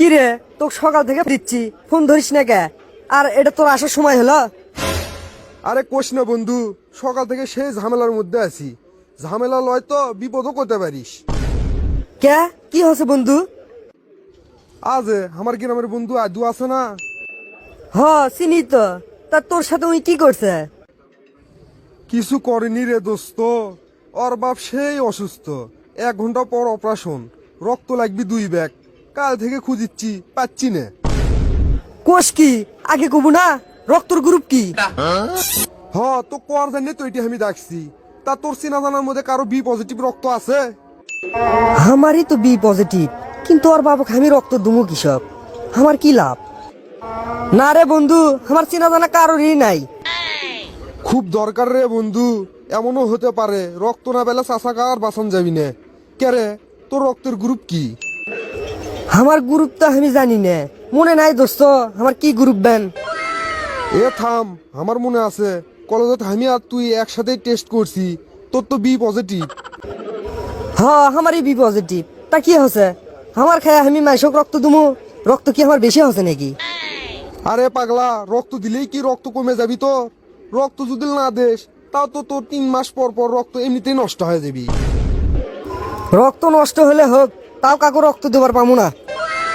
কি রে তোকে সকাল থেকে দিচ্ছি ফোন ধরিস না কে? আর এটা তোর আসার সময় হলো? আরে কোষ না বন্ধু সকাল থেকে সেই ঝামেলার মধ্যে আছি। ঝামেলা লয় তো বিপদও করতে পারিস। কে? কি হচ্ছে বন্ধু? আজ আমার গ্রামের বন্ধু আদু আছে না? হ চিনি তো। তা তোর সাথে ওই কি করছে? কিছু করেনি রে দোস্ত। ওর বাপ সেই অসুস্থ। এক ঘণ্টা পর অপারেশন। রক্ত লাগবি দুই ব্যাগ। কাল থেকে খুঁজিচ্ছি পাচ্ছি না। কোষ কি? আগে কবু না? রক্তর গ্রুপ কি? হ তো কর জানি তো এটি আমি ডাকছি। তা তোর চিনা জানার মধ্যে কারও বি পজিটিভ রক্ত আছে? আমারই তো বি পজিটিভ কিন্তু ওর বাবাকে আমি রক্ত দুমু কিসব? আমার কি লাভ? না রে বন্ধু আমার চেনা জানা কারোরই নাই। খুব দরকার রে বন্ধু এমনও হতে পারে রক্ত না পেলে চাষা আর বাসন যাবি না? কে রে তোর রক্তের গ্রুপ কি? আমার গ্রুপ তো আমি জানি না। মনে নাই দোস্ত আমার কি গ্রুপ ব্যান এ থাম আমার মনে আছে কলেজত আমি আর তুই একসাথেই টেস্ট করছি তোর তো বি পজিটিভ হ আমারই বি পজিটিভ তা কি হচ্ছে আমার খায় আমি মাইসক রক্ত দুমু রক্ত কি আমার বেশি হচ্ছে নাকি? আরে পাগলা রক্ত দিলেই কি রক্ত কমে যাবি তো? রক্ত যদি না দেশ তাও তো তোর তিন মাস পর পর রক্ত এমনিতেই নষ্ট হয়ে যাবি। রক্ত নষ্ট হলে হোক তাও কাকু রক্ত দেবার পামু না।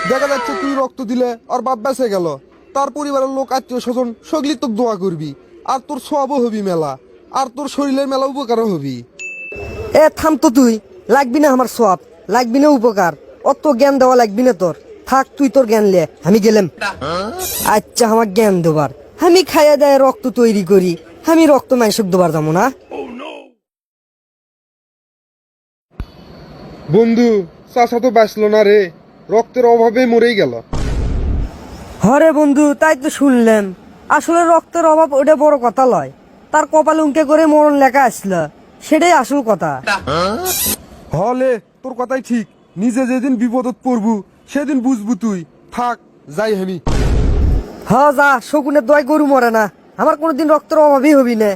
দেখা যাচ্ছে তুই রক্ত দিলে আর বাপ বেঁচে গেল। তার পরিবারের লোক, আত্মীয় স্বজন, সগলি তোকে দোয়া করবি। আর তোর সবও হবি মেলা। আর তোর শরীরের মেলা উপকারও হবি। এ, থাম তো তুই। লাগবি না আমার সব লাগবি না উপকার। অত জ্ঞান দেওয়া লাগবি না তোর। থাক, তুই তোর জ্ঞান লে। আমি গেলাম। আচ্ছা আমার জ্ঞান দেবার। আমি খাইয়া দেয় রক্ত তৈরি করি। আমি রক্ত মাইসক দেবার যাব না। বন্ধু চাষা তো বাঁচলো না রে। রক্তের অভাবে মরেই গেল। হরে বন্ধু তাই তো শুনলাম আসলে রক্তের অভাব ওটা বড় কথা লয়। তার কপাল উঙ্কে করে মরণ লেখা আসলো। সেটাই আসল কথা। হলে তোর কথাই ঠিক। নিজে যেদিন বিপদত পড়বু সেদিন বুঝবু তুই। থাক যাই আমি হ যা শকুনের দয় গরু মরে না। আমার কোনোদিন রক্তের অভাবই হবি না।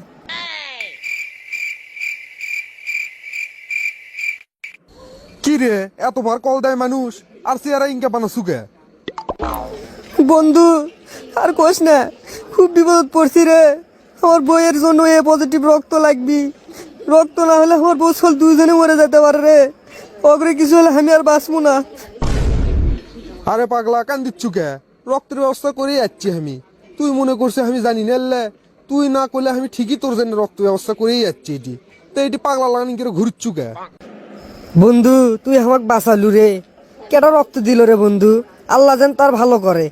কি রে? এতবার কল দেয় মানুষ। আর চেয়ারা ইনকা পানো সুকে বন্ধু আর কোস না খুব বিপদ পড়ছি রে। আমার বইয়ের জন্য এ পজিটিভ রক্ত লাগবি। রক্ত না হলে আমার বউ ছল দুজনে মরে যেতে পারে রে। অগ্রে কিছু হলে আমি আর বাঁচবো না। আরে পাগলা কান দিচ্ছু কে? রক্তের ব্যবস্থা করে যাচ্ছি আমি। তুই মনে করছিস আমি জানি না তুই না করলে আমি ঠিকই তোর জন্য রক্ত ব্যবস্থা করেই যাচ্ছি এটি। তো এটি পাগলা লাগানি করে ঘুরছু কে? বন্ধু তুই আমাকে বাঁচালু রে। কেটা রক্ত দিল রে বন্ধু? আল্লাহ যেন তার ভালো করে।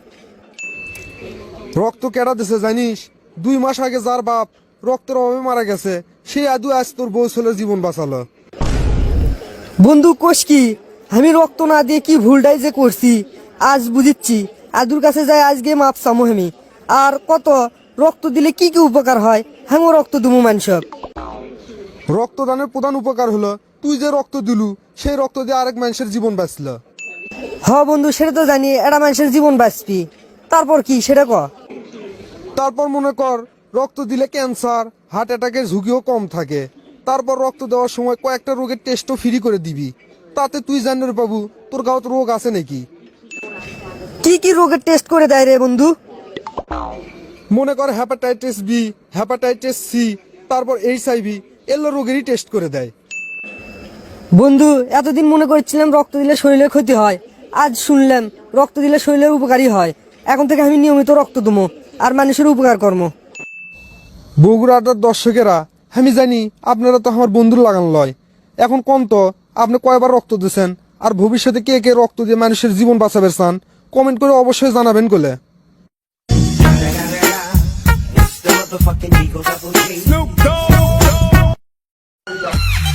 রক্ত কেডা দিছে জানিস? দুই মাস আগে যার বাপ রক্তের অভাবে মারা গেছে সেই আদু আজ তোর বউ ছেলের জীবন বাঁচালো। বন্ধু কোষ কি? আমি রক্ত না দিয়ে কি ভুলটাই যে করছি আজ বুঝিচ্ছি। আদুর কাছে যাই আজকে মাপ চামো আমি। আর কত? রক্ত দিলে কি কি উপকার হয়? হ্যাঁ রক্ত দুমু মানসব রক্তদানের প্রধান উপকার হলো তুই যে রক্ত দিলু সেই রক্ত দিয়ে আরেক মানুষের জীবন বাঁচলো। হ বন্ধু সেটা তো জানি এটা মানুষের জীবন বাঁচবি। তারপর কি সেটা ক। তারপর মনে কর রক্ত দিলে ক্যান্সার হার্ট অ্যাটাকের ঝুঁকিও কম থাকে। তারপর রক্ত দেওয়ার সময় কয়েকটা রোগের টেস্টও ফ্রি করে দিবি। তাতে তুই জানের বাবু তোর গাঁত রোগ আছে নাকি? কি কি রোগের টেস্ট করে দেয় রে বন্ধু? মনে কর হ্যাপাটাইটিস বি হ্যাপাটাইটিস সি তারপর এইচ আইভি এগুলো রোগেরই টেস্ট করে দেয়। বন্ধু এতদিন মনে করছিলাম রক্ত দিলে শরীরের ক্ষতি হয়। আজ শুনলাম রক্ত দিলে শরীরের উপকারী হয়। এখন থেকে আমি নিয়মিত রক্ত দেবো আর মানুষের উপকার কর্ম বগুড়াটার দর্শকেরা আমি জানি আপনারা তো আমার বন্ধুর লাগান লয়। এখন কম তো আপনি কয়বার রক্ত দিয়েছেন? আর ভবিষ্যতে কে কে রক্ত দিয়ে মানুষের জীবন বাঁচাবে চান? কমেন্ট করে অবশ্যই জানাবেন কোলে। It's the